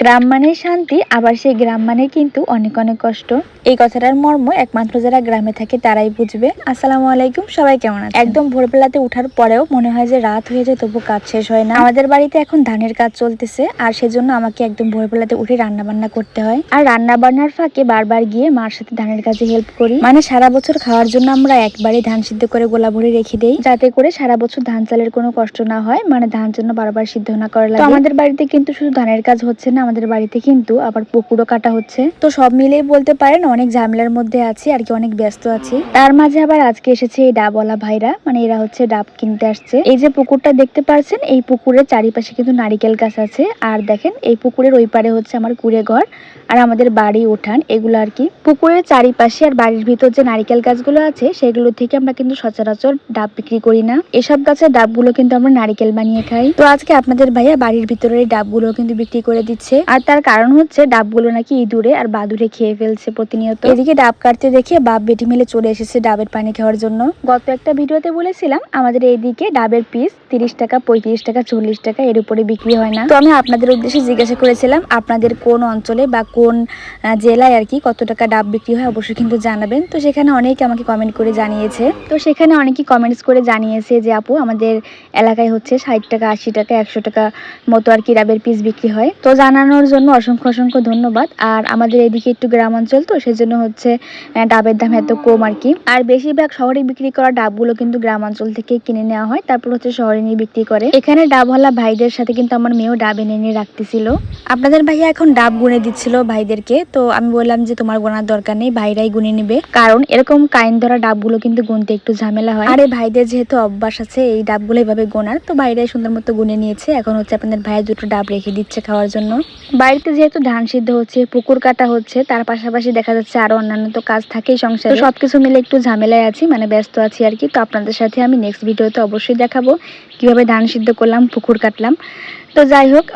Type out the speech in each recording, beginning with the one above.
গ্রাম মানে শান্তি আবার সেই গ্রাম মানে কিন্তু অনেক অনেক কষ্ট। এই কথাটার মর্ম একমাত্র যারা গ্রামে থাকে তারাই বুঝবে। আসসালামু আলাইকুম সবাই কেমন আছে একদম ভোরবেলাতে উঠার পরেও মনে হয় যে রাত হয়ে যায় তবু কাজ শেষ হয় না। আমাদের বাড়িতে এখন ধানের কাজ চলতেছে আর সেজন্য আমাকে একদম ভোরবেলাতে উঠে রান্না বান্না করতে হয়। আর রান্না বান্নার ফাঁকে বারবার গিয়ে মার সাথে ধানের কাজে হেল্প করি। মানে সারা বছর খাওয়ার জন্য আমরা একবারে ধান সিদ্ধ করে গোলা ভরে রেখে দেই। যাতে করে সারা বছর ধান চালের কোনো কষ্ট না হয় মানে ধান জন্য বারবার সিদ্ধ না করা লাগে। আমাদের বাড়িতে কিন্তু শুধু ধানের কাজ হচ্ছে না আমাদের বাড়িতে কিন্তু আবার পুকুরও কাটা হচ্ছে। তো সব মিলেই বলতে পারেন অনেক ঝামেলার মধ্যে আছি আর কি অনেক ব্যস্ত আছি। তার মাঝে আবার আজকে এসেছে এই ডাবওয়ালা ভাইরা মানে এরা হচ্ছে ডাব কিনতে আসছে। এই যে পুকুরটা দেখতে পাচ্ছেন এই পুকুরের চারিপাশে কিন্তু নারিকেল গাছ আছে। আর দেখেন, এই পুকুরের ওই পারে হচ্ছে আমার কুড়ে ঘর আর আমাদের বাড়ি উঠান, এগুলো আর কি। পুকুরের চারিপাশে আর বাড়ির ভিতর যে নারিকেল গাছগুলো আছে, সেগুলো থেকে আমরা কিন্তু সচরাচর ডাব বিক্রি করি না। এসব গাছের ডাবগুলো কিন্তু আমরা নারিকেল বানিয়ে খাই। তো আজকে আপনাদের ভাইয়া বাড়ির ভিতরে এই ডাবগুলো কিন্তু বিক্রি করে দিচ্ছে। আর তার কারণ হচ্ছে ডাবগুলো নাকি ইঁদুরে আর বাদুরে খেয়ে ফেলছে প্রতিনিয়ত। এদিকে ডাব কাটতে দেখে বাপ বেটি মিলে চলে এসেছে ডাবের পানি খাওয়ার জন্য। গত একটা ভিডিওতে বলেছিলাম, আমাদের এইদিকে ডাবের পিস তিরিশ টাকা, পঁয়ত্রিশ টাকা, চল্লিশ টাকা এর উপরে বিক্রি হয় না। তো আমি আপনাদের উদ্দেশ্যে জিজ্ঞাসা করেছিলাম, আপনাদের কোন অঞ্চলে বা কোন জেলায় আর কি কত টাকা ডাব বিক্রি হয় অবশ্যই কিন্তু জানাবেন। তো সেখানে অনেকে আমাকে কমেন্ট করে জানিয়েছে। তো সেখানে অনেকেই কমেন্টস করে জানিয়েছে যে, আপু, আমাদের এলাকায় হচ্ছে ষাট টাকা, আশি টাকা, একশো টাকা মতো আর কি ডাবের পিস বিক্রি হয়। তো জানানোর জন্য অসংখ্য অসংখ্য ধন্যবাদ। আর আমাদের এদিকে একটু গ্রাম অঞ্চল তো, সেজন্য হচ্ছে ডাবের দাম এত কম আর কি। আর বেশিরভাগ শহরে বিক্রি করা ডাবগুলো কিন্তু গ্রাম অঞ্চল থেকে কিনে নেওয়া হয়, তারপর হচ্ছে শহরে নিয়ে বিক্রি করে। এখানে ডাবওয়ালা ভাইদের সাথে কিন্তু আমার মেয়েও ডাব এনে নিয়ে রাখতেছিল। আপনাদের ভাইয়া এখন ডাব গুনে দিচ্ছিল ভাইদেরকে, তো আমি বললাম যে তোমার গোনার দরকার নেই, ভাইরাই গুনে নিবে। কারণ এরকম কাইন ধরা ডাবগুলো কিন্তু গুনতে একটু ঝামেলা হয়। আর এই ভাইদের যেহেতু অভ্যাস আছে, এই ডাবগুলো এভাবে গোনার, তো ভাইরাই সুন্দর মতো গুনে নিয়েছে। এখন হচ্ছে আপনাদের ভাইয়ের দুটো ডাব রেখে দিচ্ছে খাওয়ার জন্য। বাড়িতে যেহেতু ধান সিদ্ধ হচ্ছে, পুকুর কাটা হচ্ছে, তার পাশাপাশি দেখা যাচ্ছে আরও অন্যান্য তো কাজ থাকেই সংসারে। সবকিছু মিলে একটু ঝামেলায় আছি মানে ব্যস্ত আছি আর কি। তো আপনাদের সাথে আমি নেক্সট ভিডিওতে অবশ্যই দেখাবো। কীভাবে ধান সিদ্ধ করলাম, পুকুর কাটলাম। তো যাই হোক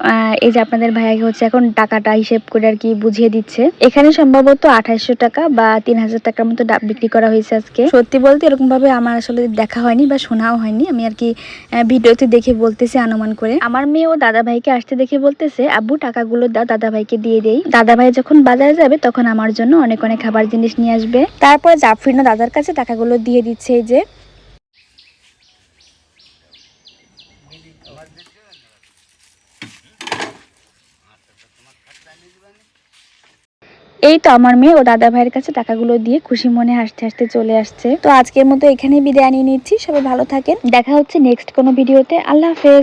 এই যে আপনাদের ভাইয়াকে হচ্ছে এখন টাকাটা হিসেব করে আর কি বুঝিয়ে দিচ্ছে। এখানে সম্ভবত আঠাইশশো টাকা বা তিন হাজার টাকার মতো ডাব বিক্রি করা হয়েছে আজকে। সত্যি বলতে এরকম ভাবে আমার আসলে দেখা হয়নি বা শোনাও হয়নি। আমি আর কি ভিডিওতে দেখে বলতেছি, অনুমান করে। আমার মেয়ে ও দাদা ভাইকে আসতে দেখে বলতেছে, আব্বু, টাকাগুলো দাও, দাদা ভাইকে দিয়ে দেই। দাদা ভাই যখন বাজারে যাবে, তখন আমার জন্য অনেক অনেক খাবার জিনিস নিয়ে আসবে। তারপরে জাফরিনা দাদার কাছে টাকাগুলো দিয়ে দিচ্ছে এই যে। এই তো আমার মেয়ে, ও দাদা ভাইয়ের কাছে টাকাগুলো দিয়ে খুশি মনে হাসতে হাসতে চলে আসছে। তো আজকের মতো এখানেই বিদায় নিয়ে নিচ্ছি, সবাই ভালো থাকেন। দেখা হচ্ছে নেক্সট কোনো ভিডিওতে আল্লাহ হাফেজ।